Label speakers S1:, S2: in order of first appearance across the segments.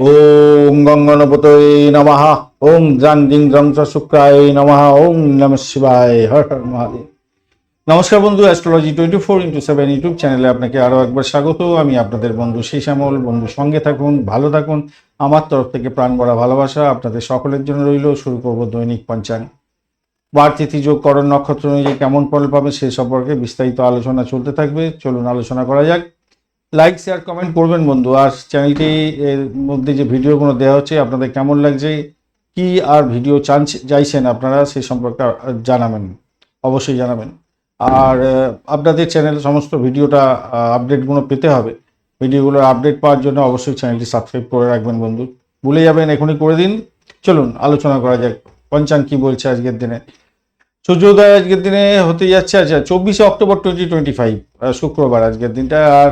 S1: ওম গঙ্গনপতয়ে নমঃ। ওম জান জং চ শুক্রায় নমঃ। ওম নম শিবায়। হর হর মহাদেব। নমস্কার বন্ধু astrology twenty four into seven YouTube চ্যানেলে আপনাকে আরও একবার স্বাগত। আমি আপনাদের বন্ধু সেই শ্যামল বন্ধু, সঙ্গে থাকুন, ভালো থাকুন। আমার তরফ থেকে প্রাণ ভরা ভালোবাসা আপনাদের সকলের জন্য রইল। শুরু করব দৈনিক পঞ্চাঙ্গ। বার তিথি যোগ করণ নক্ষত্র অনুযায়ী কেমন ফল পাবে সে সম্পর্কে বিস্তারিত আলোচনা চলতে থাকবে। চলুন আলোচনা করা যাক। লাইক শেয়ার কমেন্ট করবেন বন্ধু। আর চ্যানেলটি এর মধ্যে যে ভিডিওগুলো দেওয়া হচ্ছে, আপনাদের কেমন লাগছে, কি আর ভিডিও চান চাইছেন আপনারা সেই সম্পর্কে জানাবেন। অবশ্যই জানাবেন। আর আপনাদের চ্যানেল সমস্ত ভিডিওটা আপডেটগুলো পেতে হবে। ভিডিওগুলোর আপডেট পাওয়ার জন্য অবশ্যই চ্যানেলটি সাবস্ক্রাইব করে রাখবেন বন্ধু। ভুলে যাবেন, এখনই করে দিন। চলুন, আলোচনা করা যাক। পঞ্চাঙ্গ কি বলছে আজকের দিনে? সূর্যোদয় আজকের দিনে হতে যাচ্ছে আচ্ছা চব্বিশে অক্টোবর টোয়েন্টি টোয়েন্টি ফাইভ শুক্রবার আজকের দিনটা। আর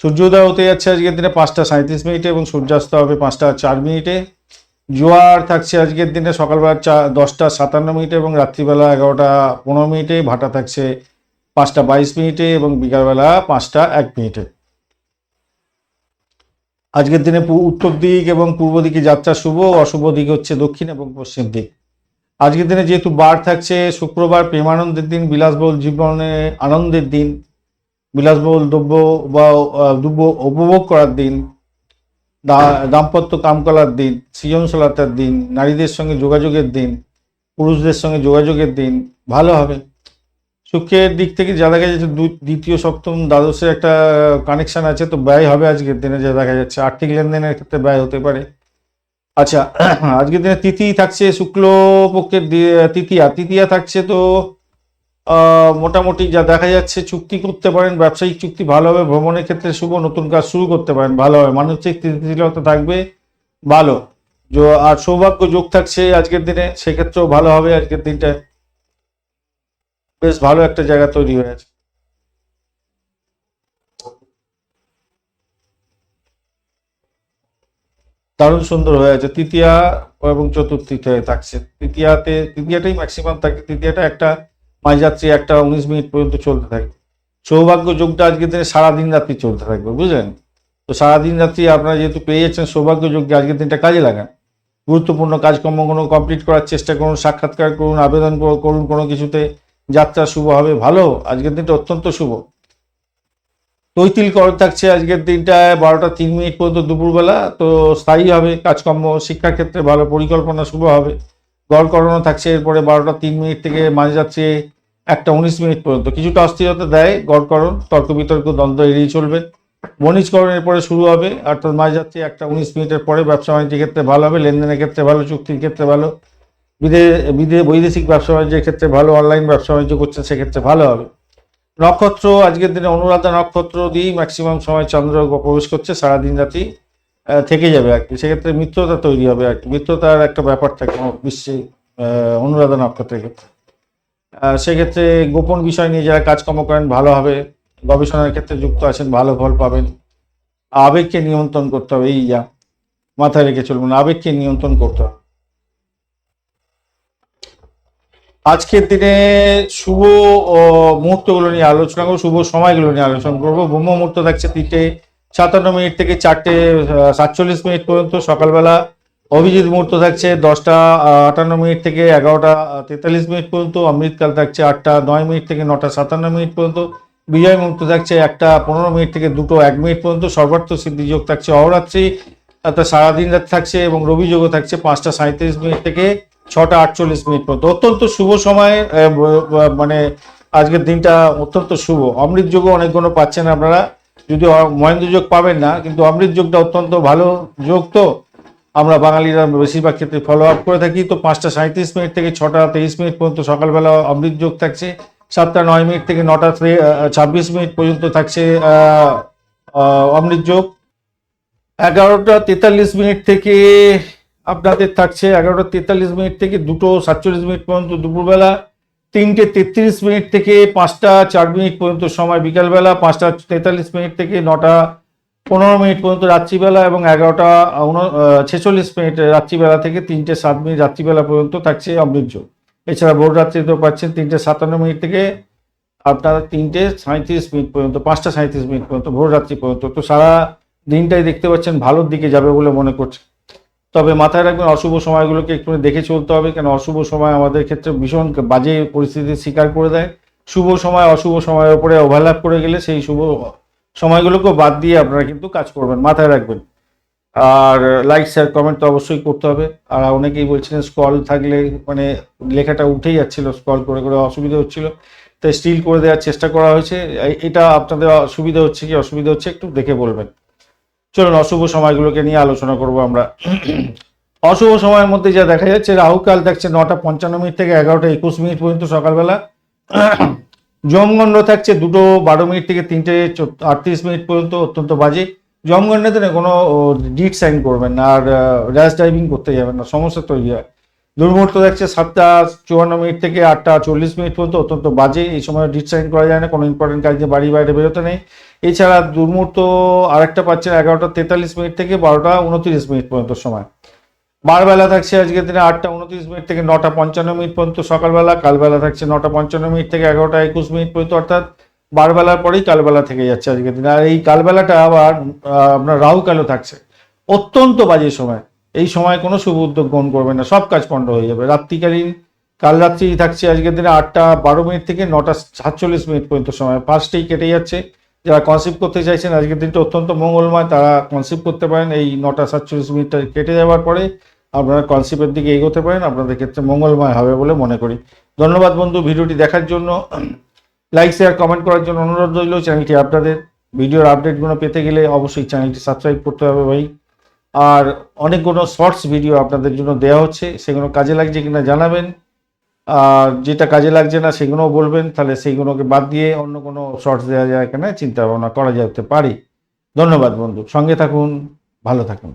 S1: সূর্যোদয় হতে যাচ্ছে আজকের দিনে পাঁচটা সাঁত্রিশ মিনিটে এবং সূর্যাস্ত হবে পাঁচটা চার মিনিটে। জোয়ার থাকছে আজকের দিনে সকালবেলা চা, দশটা সাতান্ন মিনিটে এবং রাত্রিবেলা এগারোটা পনেরো মিনিটে। ভাটা থাকছে পাঁচটা বাইশ মিনিটে এবং বিকালবেলা পাঁচটা এক মিনিটে। আজকের দিনে উত্তর দিক এবং পূর্ব দিকে যাত্রা শুভ, অশুভ দিক হচ্ছে দক্ষিণ এবং পশ্চিম দিক। আজকের দিনে যেহেতু বার থাকছে, শুক্রবার প্রেমানন্দের দিন, বিলাসবহুল জীবনে আনন্দের দিন। বিলাসবহুল দ্রব্য বা দ্রব্য উপভোগ করার দিন দাম্পত্য কাম করার দিন, সৃজনশীলতার দিন, নারীদের সঙ্গে যোগাযোগের দিন, পুরুষদের সঙ্গে যোগাযোগের দিন, ভালো হবে। সুখের দিক থেকে যা দেখা যাচ্ছে দ্বিতীয়, সপ্তম, দ্বাদশের একটা কানেকশন আছে, তো ব্যয় হবে আজকের দিনে যা দেখা যাচ্ছে। আর্থিক লেনদেনের ক্ষেত্রে ব্যয় হতে পারে। আচ্ছা আজকের দিনে তিথি থাকছে শুক্লপক্ষের দি- তৃতীয়া তৃতীয়া থাকছে তো মোটামুটি যা দেখা যাচ্ছে চুক্তি করতে পারেন, ব্যবসায়িক চুক্তি ভালো হবে, ভ্রমণের ক্ষেত্রে শুভ নতুন কাজ শুরু করতে পারেন, ভালো হবে। মানসিক স্থিতিশীলতা থাকবে, ভালো। আর সৌভাগ্য যোগ থাকছে আজকের দিনে, সেক্ষেত্রেও ভালো হবে, আজকের দিনটা বেশ ভালো একটা জায়গা তৈরি হয়ে আছে। দারুণ সুন্দর হয়ে আছে। তৃতীয়া এবং চতুর্থীতে থাকছে। তৃতীয়াতে, তৃতীয়াটাই ম্যাক্সিমাম থাকে। তৃতীয়াটা একটা মাঝরাত্রি একটা উনিশ মিনিট পর্যন্ত চলতে থাকে সৌভাগ্য যোগটা আজকের দিনে সারাদিন রাত্রি চলতে থাকবে, বুঝলেন? তো সারাদিন রাত্রি আপনারা যেহেতু পেয়ে যাচ্ছেন সৌভাগ্য যোগকে আজকের দিনটা কাজে লাগান। গুরুত্বপূর্ণ কাজকর্মগুলো কমপ্লিট করার চেষ্টা করুন, সাক্ষাৎকার করুন, আবেদন করুন কোনো কিছুতে। যাত্রা শুভ হবে, ভালো। আজকের দিনটা অত্যন্ত শুভ। তৈতিল করণ থাকছে আজকের দিনটায় বারোটা তিন মিনিট পর্যন্ত দুপুরবেলা। তো স্থায়ী হবে কাজকর্ম শিক্ষার ক্ষেত্রে ভালো পরিকল্পনা, শুভ হবে। গড়করণও থাকছে, এরপরে বারোটা তিন মিনিট থেকে মাঝে যাচ্ছে একটা উনিশ মিনিট পর্যন্ত। কিছুটা অস্থিরতা দেয় গড়করণ তর্ক বিতর্ক, দ্বন্দ্ব এড়িয়ে চলবে। বণিজকরণের পরে শুরু হবে, অর্থাৎ মাঝে যাচ্ছে একটা উনিশ মিনিটের পরে ব্যবসা বাণিজ্যের ক্ষেত্রে ভালো হবে, লেনদেনের ক্ষেত্রে ভালো, চুক্তির ক্ষেত্রে ভালো। বিদে বিদে, বৈদেশিক ব্যবসা বাণিজ্যের ক্ষেত্রে ভালো, অনলাইন ব্যবসা বাণিজ্য করছেন সেক্ষেত্রে ভালো হবে। নক্ষত্র, আজকের দিনে অনুরাধা নক্ষত্র দিয়েই ম্যাক্সিমাম সময় চন্দ্র প্রবেশ করছে, সারাদিন রাতি থেকে যাবে আর কি। সেক্ষেত্রে মিত্রতা তৈরি হবে আর কি। মিত্রতার একটা ব্যাপার থাকে বিশ্বে অনুরাধা নক্ষত্রের ক্ষেত্রে। সেক্ষেত্রে গোপন বিষয় নিয়ে যারা কাজকর্ম করেন, ভালো হবে। গবেষণার ক্ষেত্রে যুক্ত আছেন, ভালো ফল পাবেন। আবেগকে নিয়ন্ত্রণ করতে হবে, এই যা মাথায় রেখে চলবেন, আবেগকে নিয়ন্ত্রণ করতে হবে। আজকের দিনে শুভ মুহূর্তগুলো নিয়ে আলোচনা করব, শুভ সময়গুলো নিয়ে আলোচনা করব। ব্রহ্ম মুহূর্ত থাকছে তিনটে সাতান্ন মিনিট থেকে চারটে সাতচল্লিশ মিনিট পর্যন্ত সকালবেলা অভিজিৎ মুহূর্ত থাকছে দশটা আটান্ন মিনিট থেকে এগারোটা তেতাল্লিশ মিনিট পর্যন্ত, অমৃতকাল থাকছে আটটা, নয় মিনিট থেকে নটা, সাতান্ন মিনিট পর্যন্ত, বিজয় মুহূর্ত থাকছে একটা, পনেরো মিনিট থেকে দুটো, এক মিনিট পর্যন্ত, সর্বার্থ সিদ্ধিযোগ থাকছে অহরাত্রি অর্থাৎ সারাদিন রাত থাকছে এবং রবি যোগও থাকছে পাঁচটা সাঁত্রিশ মিনিট থেকে ছটা, আটচল্লিশ মিনিট পর্যন্ত। অত্যন্ত শুভ সময় মানে আজকের দিনটা অত্যন্ত শুভ। অমৃত যোগও অনেকগুলো পাচ্ছেন আপনারা। যদি মহেন্দ্র যোগ পাবেন না, কিন্তু অমৃত যোগটা অত্যন্ত ভালো যোগ তো। আমরা বাঙালিরা বেশিরভাগ ক্ষেত্রে ফলো আপ করে থাকি। তো পাঁচটা সাঁত্রিশ মিনিট থেকে ছটা তেইশ মিনিট পর্যন্ত সকালবেলা অমৃত যোগ থাকছে। সাতটা নয় মিনিট থেকে নটা ছাব্বিশ মিনিট পর্যন্ত থাকছে অমৃত যোগ। এগারোটা তেতাল্লিশ মিনিট থেকে আপনাদের থাকছে এগারোটা তেতাল্লিশ মিনিট থেকে দুটো সাতচল্লিশ মিনিট পর্যন্ত দুপুরবেলা। তিনটে তেত্রিশ মিনিট থেকে পাঁচটা চার মিনিট পর্যন্ত সময় বিকালবেলা, পাঁচটা তেতাল্লিশ মিনিট থেকে নটা পনেরো মিনিট পর্যন্ত রাত্রিবেলা এবং এগারোটা ছেচল্লিশ মিনিট রাত্রিবেলা থেকে তিনটে সাত মিনিট রাত্রিবেলা পর্যন্ত থাকছে অমৃত এছাড়া ভোর রাত্রিতেও পাচ্ছেন তিনটে সাতান্ন মিনিট থেকে আপনারা তিনটে সাঁত্রিশ মিনিট পর্যন্ত, পাঁচটা সাঁত্রিশ মিনিট পর্যন্ত, ভোর রাত্রি পর্যন্ত। তো সারা দিনটাই দেখতে পাচ্ছেন, ভালোর দিকে যাবে বলে মনে করছে। তবে মাথায় রাখবেন, অশুভ সময়গুলোকে একটু দেখে চলতে হবে, কেন অশুভ সময় আমাদের ক্ষেত্রে ভীষণ বাজে পরিস্থিতির শিকার করে দেয়। শুভ সময়, অশুভ সময়ের উপরে ওভারল্যাপ করে গেলে সেই শুভ সময়গুলোকেও বাদ দিয়ে আপনারা কিন্তু কাজ করবেন, মাথায় রাখবেন। আর লাইক শেয়ার কমেন্ট তো অবশ্যই করতে হবে। আর অনেকেই বলছিলেন স্কল থাকলে মানে লেখাটা উঠেই যাচ্ছিল স্কল করে করে অসুবিধা হচ্ছিল। তাই স্টিল করে দেওয়ার চেষ্টা করা হয়েছে। এটা আপনাদের সুবিধা হচ্ছে কি? অসুবিধা হচ্ছে একটু দেখে বলবেন। চলুন অশুভ সময়গুলোকে নিয়ে আলোচনা করব আমরা। অশুভ সময়ের মধ্যে যা দেখা যাচ্ছে, রাহুকাল থাকছে নটা পঞ্চান্ন মিনিট থেকে এগারোটা একুশ মিনিট পর্যন্ত সকালবেলা। জমগণ্ড থাকছে দুটো বারো মিনিট থেকে তিনটে আটত্রিশ মিনিট পর্যন্ত অত্যন্ত বাজে। জমগণ্ডতে না কোনো ডিট সাইন করবেন না। আর র্যাশ ড্রাইভিং করতে যাবেন না। সমস্যা তৈরি হয়। দুর্মুহূর্ত দেখছে সাতটা চুয়ান্ন মিনিট থেকে আটটা চল্লিশ মিনিট পর্যন্ত, অত্যন্ত বাজে। এই সময় ডিট সাইন করা যায় না, কোনো ইম্পর্টেন্ট কাজে বাড়ি বাইরে বেরোতে নেই। এছাড়া দুর্মুহূর্ত আরেকটা পাচ্ছেন এগারোটা তেতাল্লিশ মিনিট থেকে বারোটা উনত্রিশ মিনিট পর্যন্ত সময়। বারবেলা থাকছে আজকের দিনে আটটা উনত্রিশ মিনিট থেকে নটা পঞ্চান্ন মিনিট পর্যন্ত সকালবেলা, কালবেলা থাকছে নটা পঞ্চান্ন মিনিট থেকে এগারোটা একুশ মিনিট পর্যন্ত, অর্থাৎ বারবেলার পরেই কালবেলা থেকে যাচ্ছে আজকের দিনে। আর এই কালবেলাটা আবার আপনার রাহু কালও থাকছে। অত্যন্ত বাজে সময়। এই সময় কোনো শুভ উদ্যোগ গ্রহণ করবেন না, সব কাজ পণ্ড হয়ে যাবে। রাত্রিকালীন, কাল রাত্রি থাকছে, আজকের দিনে আটটা বারো মিনিট থেকে নটা সাতচল্লিশ মিনিট পর্যন্ত সময়। ফার্স্টেই কেটে যাচ্ছে। যারা কনসিভ করতে চাইছেন, আজকের দিনটা অত্যন্ত মঙ্গলময়, তারা কনসিভ করতে পারেন। এই নটা সাতচল্লিশ মিনিটটা কেটে যাওয়ার পরে আপনারা কনসিভের দিকে এগোতে পারেন। আপনাদের ক্ষেত্রে মঙ্গলময় হবে বলে মনে করি। ধন্যবাদ বন্ধু ভিডিওটি দেখার জন্য। লাইক শেয়ার কমেন্ট করার জন্য অনুরোধ রইল। চ্যানেলটি আপনাদের। ভিডিওর আপডেটগুলো পেতে গেলে অবশ্যই চ্যানেলটি সাবস্ক্রাইব করতে হবে ভাই। আর অনেকগুলো শর্টস ভিডিও আপনাদের জন্য দেওয়া হচ্ছে, সেগুলো কাজে লাগছে কিনা জানাবেন। আর যেটা কাজে লাগছে না সেগুলোও বলবেন, তাহলে সেইগুলোকে বাদ দিয়ে অন্য কোনো শর্টস দেওয়া যায় কিনা চিন্তা ভাবনা করা যেতে পারে। ধন্যবাদ বন্ধু, সঙ্গে থাকুন, ভালো থাকুন।